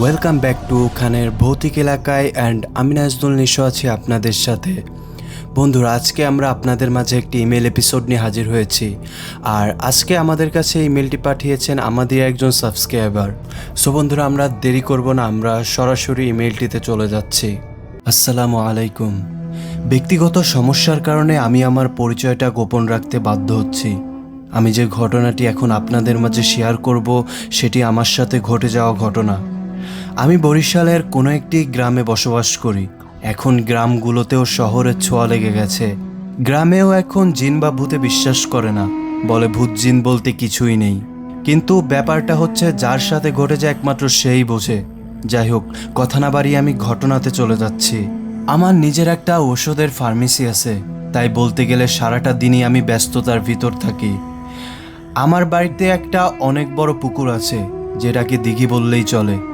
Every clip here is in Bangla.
ওয়েলকাম ব্যাক টু খানের ভৌতিক এলাকায় অ্যান্ড আমি নাজদুল নিশো আছি আপনাদের সাথে। বন্ধুরা, আজকে আমরা আপনাদের মাঝে একটি ইমেল এপিসোড নিয়ে হাজির হয়েছি। আর আজকে আমাদের কাছে ইমেলটি পাঠিয়েছেন আমাদের একজন সাবস্ক্রাইবার সো বন্ধুরা, আমরা দেরি করব না, আমরা সরাসরি ইমেলটিতে চলে যাচ্ছি। আসসালামু আলাইকুম। ব্যক্তিগত সমস্যার কারণে আমি আমার পরিচয়টা গোপন রাখতে বাধ্য হচ্ছি। আমি যে ঘটনাটি এখন আপনাদের মাঝে শেয়ার করব, সেটি আমার সাথে ঘটে যাওয়া ঘটনা। আমি বরিশালের কোনো একটি গ্রামে বসবাস করি। এখন গ্রামগুলোতেও শহরের ছোঁয়া লেগে গেছে। গ্রামেও এখন জিন বা ভূতে বিশ্বাস করে না। বলে ভূত জিন বলতে কিছুই নেই। কিন্তু ব্যাপারটা হচ্ছে যার সাথে ঘটে যায় একমাত্র সেই বোঝে। যাই হোক, কথা না বাড়িয়ে আমি ঘটনাতে চলে যাচ্ছি। আমার নিজের একটা ওষুধের ফার্মেসি আছে। তাই বলতে গেলে সারাটা দিনই আমি ব্যস্ততার ভিতর থাকি। আমার বাড়িতে একটা অনেক বড় পুকুর আছে, যেটাকে দিঘি বললেই চলে।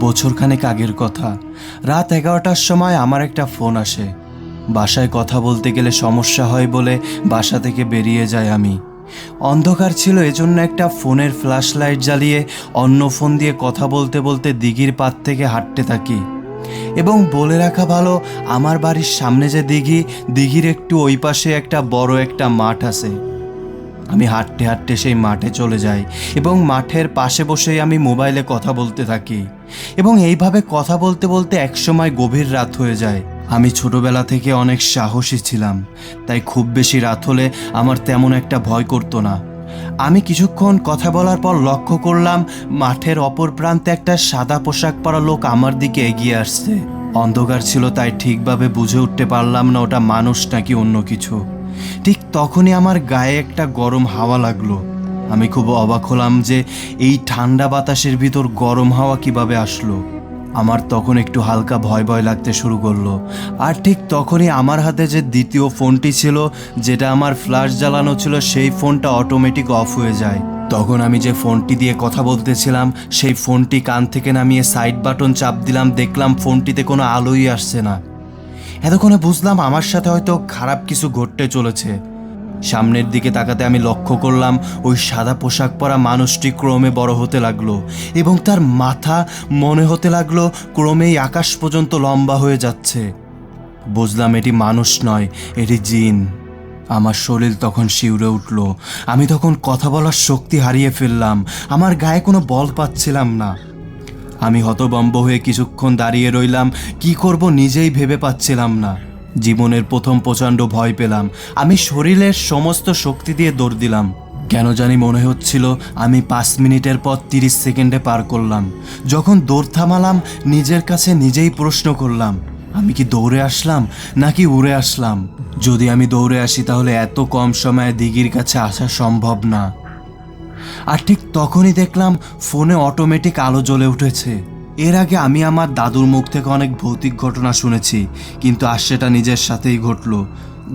বছরখানেক আগের কথা। রাত এগারোটার সময় আমার একটা ফোন আসে। বাসায় কথা বলতে গেলে সমস্যা হয় বলে বাসা থেকে বেরিয়ে যাই আমি। অন্ধকার ছিল, এজন্য একটা ফোনের ফ্ল্যাশ লাইট জ্বালিয়ে অন্য ফোন দিয়ে কথা বলতে বলতে দিঘির পাত থেকে হাঁটতে থাকি। এবং বলে রাখা ভালো, আমার বাড়ির সামনে যে দিঘি, দিঘির একটু ওই পাশে একটা বড় একটা মাঠ আছে। আমি হাঁটতে হাঁটতে সেই মাঠে চলে যাই এবং মাঠের পাশে বসেই আমি মোবাইলে কথা বলতে থাকি এবং এইভাবে কথা বলতে বলতে একসময় গভীর রাত হয়ে যায়। আমি ছোটবেলা থেকে অনেক সাহসী ছিলাম, তাই খুব বেশি রাত হলে আমার তেমন একটা ভয় করতো না। আমি কিছুক্ষণ কথা বলার পর লক্ষ্য করলাম, মাঠের অপর প্রান্তে একটা সাদা পোশাক পরা লোক আমার দিকে এগিয়ে আসছে। অন্ধকার ছিল, তাই ঠিকভাবে বুঝে উঠতে পারলাম না ওটা মানুষ নাকি অন্য কিছু। ঠিক তখনই আমার গায়ে একটা গরম হাওয়া লাগল। আমি খুব অবাক হলাম যে এই ঠান্ডা বাতাসের ভিতর গরম হাওয়া কীভাবে আসলো। আমার তখন একটু হালকা ভয় ভয় লাগতে শুরু করল। আর ঠিক তখনই আমার হাতে যে দ্বিতীয় ফোনটি ছিল, যেটা আমার ফ্ল্যাশ জ্বালানো ছিল, সেই ফোনটা অটোমেটিক অফ হয়ে যায়। তখন আমি যে ফোনটি দিয়ে কথা বলতেছিলাম, সেই ফোনটি কান থেকে নামিয়ে সাইড বাটন চাপ দিলাম, দেখলাম ফোনটিতে কোনো আলোই আসছে না। এতক্ষণে বুঝলাম আমার সাথে হয়তো খারাপ কিছু ঘটতে চলেছে। সামনের দিকে তাকাতে আমি লক্ষ্য করলাম ওই সাদা পোশাক পরা মানুষটি ক্রমে বড় হতে লাগল এবং তার মাথা মনে হতে লাগল ক্রমেই আকাশ পর্যন্ত লম্বা হয়ে যাচ্ছে। বুঝলাম এটি মানুষ নয়, এটি জিন। আমার শরীর তখন শিউরে উঠল। আমি তখন কথা বলার শক্তি হারিয়ে ফেললাম। আমার গায়ে কোনো বল পাচ্ছিলাম না। আমি হতবম্ব হয়ে কিছুক্ষণ দাঁড়িয়ে রইলাম। কি করব নিজেই ভেবে পাচ্ছিলাম না। জীবনের প্রথম প্রচণ্ড ভয় পেলাম। আমি শরীরের সমস্ত শক্তি দিয়ে দৌড় দিলাম। কেন জানি মনে হচ্ছিল আমি পাঁচ মিনিটের পর তিরিশ সেকেন্ডে পার করলাম। যখন দৌড় থামালাম, নিজের কাছে নিজেই প্রশ্ন করলাম, আমি কি দৌড়ে আসলাম নাকি উড়ে আসলাম? যদি আমি দৌড়ে আসি তাহলে এত কম সময়ে দিঘির কাছে আসা সম্ভব না। আর ঠিক তখনই দেখলাম ফোনে অটোমেটিক আলো জ্বলে উঠেছে। এর আগে আমি আমার দাদুর মুখ থেকে অনেক ভৌতিক ঘটনা শুনেছি, কিন্তু আর সেটা নিজের সাথেই ঘটলো।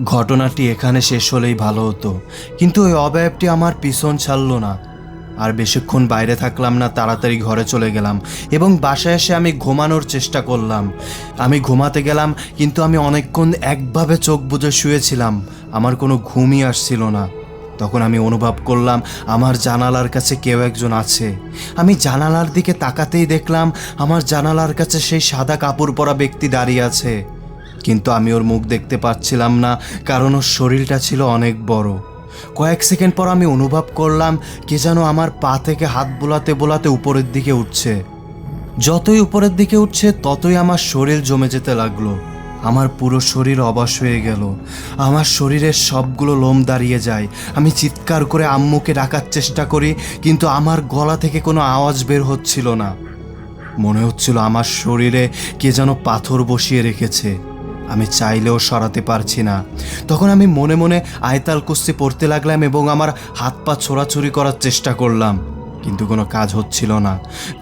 ঘটনাটি এখানে শেষ হলেই ভালো হতো, কিন্তু ওই অবয়বটি আমার পিছন ছাড়লো না। আর বেশিক্ষণ বাইরে থাকলাম না, তাড়াতাড়ি ঘরে চলে গেলাম এবং বাসায় এসে আমি ঘুমানোর চেষ্টা করলাম। আমি ঘুমাতে গেলাম, কিন্তু আমি অনেকক্ষণ একভাবে চোখ বুজে শুয়েছিলাম। আমার কোনো ঘুমই আসছিল না। তখন আমি অনুভব করলাম, আমার জানালার কাছে কেউ একজন আছে। আমি জানালার দিকে তাকাতেই দেখলাম, আমার জানালার কাছে সেই সাদা কাপড় পরা ব্যক্তি দাঁড়িয়ে আছে। কিন্তু আমি ওর মুখ দেখতে পাচ্ছিলাম না, কারণ ওর শরীরটা ছিল অনেক বড়। কয়েক সেকেন্ড পর আমি অনুভব করলাম, কে যেন আমার পা থেকে হাত বোলাতে বোলাতে উপরের দিকে উঠছে। যতই উপরের দিকে উঠছে, ততই আমার শরীর জমে যেতে লাগল। আমার পুরো শরীর অবাস হয়ে গেল। আমার শরীরের সবগুলো লোম দাঁড়িয়ে যায়। আমি চিৎকার করে আম্মুকে ডাকার চেষ্টা করি, কিন্তু আমার গলা থেকে কোনো আওয়াজ বের হচ্ছিল না। মনে হচ্ছিল আমার শরীরে কে যেন পাথর বসিয়ে রেখেছে। আমি চাইলেও সরাতে পারছি না। তখন আমি মনে মনে আয়তাল কুস্তি পড়তে লাগলাম এবং আমার হাত পা ছোড়াছুরি করার চেষ্টা করলাম। কিন্তু কোনো কাজ হচ্ছিল না।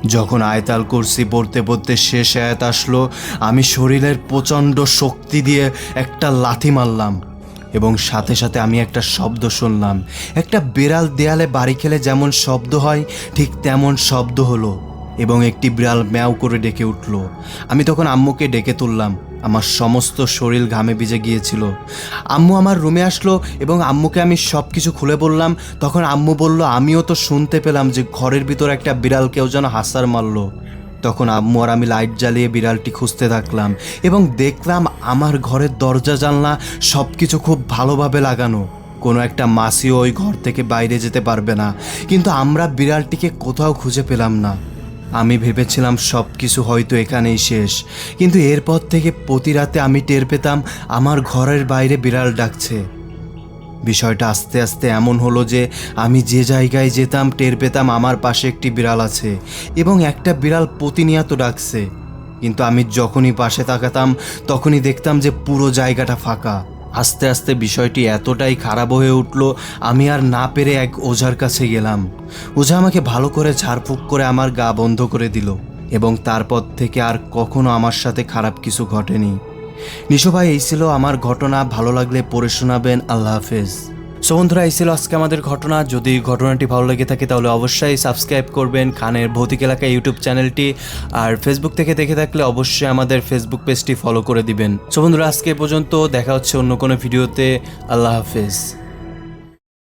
যখন আয়তাল কুরসি পড়তে পড়তে শেষ আয়াত আসলো, আমি শরীরের প্রচণ্ড শক্তি দিয়ে একটা লাথি মারলাম এবং সাথে সাথে আমি একটা শব্দ শুনলাম। একটা বিড়াল দেয়ালে বাড়ি খেলে যেমন শব্দ হয়, ঠিক তেমন শব্দ হলো এবং একটি বিড়াল ম্যাও করে ডেকে উঠল। আমি তখন আম্মুকে ডেকে তুললাম। আমার সমস্ত শরীর ঘামে ভিজে গিয়েছিল। আম্মু আমার রুমে আসলো এবং আম্মুকে আমি সব কিছু খুলে বললাম। তখন আম্মু বলল, আমিও তো শুনতে পেলাম যে ঘরের ভিতর একটা বিড়াল কেউ যেন হাসার মারলো। তখন আম্মু আর আমি লাইট জ্বালিয়ে বিড়ালটি খুঁজতে থাকলাম এবং দেখলাম আমার ঘরের দরজা, জানলা সব কিছু খুব ভালোভাবে লাগানো। কোনো একটা মাসিও ওই ঘর থেকে বাইরে যেতে পারবে না। কিন্তু আমরা বিড়ালটিকে কোথাও খুঁজে পেলাম না। আমি ভেবেছিলাম সব কিছু হয়তো এখানেই শেষ। কিন্তু এরপর থেকে প্রতি রাতে আমি টের পেতাম আমার ঘরের বাইরে বিড়াল ডাকছে। বিষয়টা আস্তে আস্তে এমন হলো যে আমি যে জায়গায় যেতাম টের পেতাম আমার পাশে একটি বিড়াল আছে এবং একটা বিড়াল প্রতিনিয়ত ডাকছে। কিন্তু আমি যখনই পাশে তাকাতাম, তখনই দেখতাম যে পুরো জায়গাটা ফাঁকা। আস্তে আস্তে বিষয়টি এতটাই খারাপ হয়ে উঠল, আমি আর না পেরে এক ওঝার কাছে গেলাম। ওঝা আমাকে ভালো করে ঝাড়ফুঁক করে আমার গা বন্ধ করে দিল এবং তারপর থেকে আর কখনো আমার সাথে খারাপ কিছু ঘটেনি। নিশো ভাই, এই ছিল আমার ঘটনা। ভালো লাগলে পড়ে শোনাবেন। আল্লাহ হাফেজ। সো বন্ধুরা, এই ছিল আজকে আমাদের ঘটনা। যদি ঘটনাটি ভালো লেগে থাকে, তাহলে অবশ্যই সাবস্ক্রাইব করবেন খানের ভৌতিক এলাকা ইউটিউব চ্যানেলটি। আর ফেসবুক থেকে দেখে থাকলে অবশ্যই আমাদের ফেসবুক পেজটি ফলো করে দিবেন। সো বন্ধুরা, আজকে পর্যন্ত দেখা হচ্ছে অন্য কোনো ভিডিওতে। আল্লাহ হাফেজ।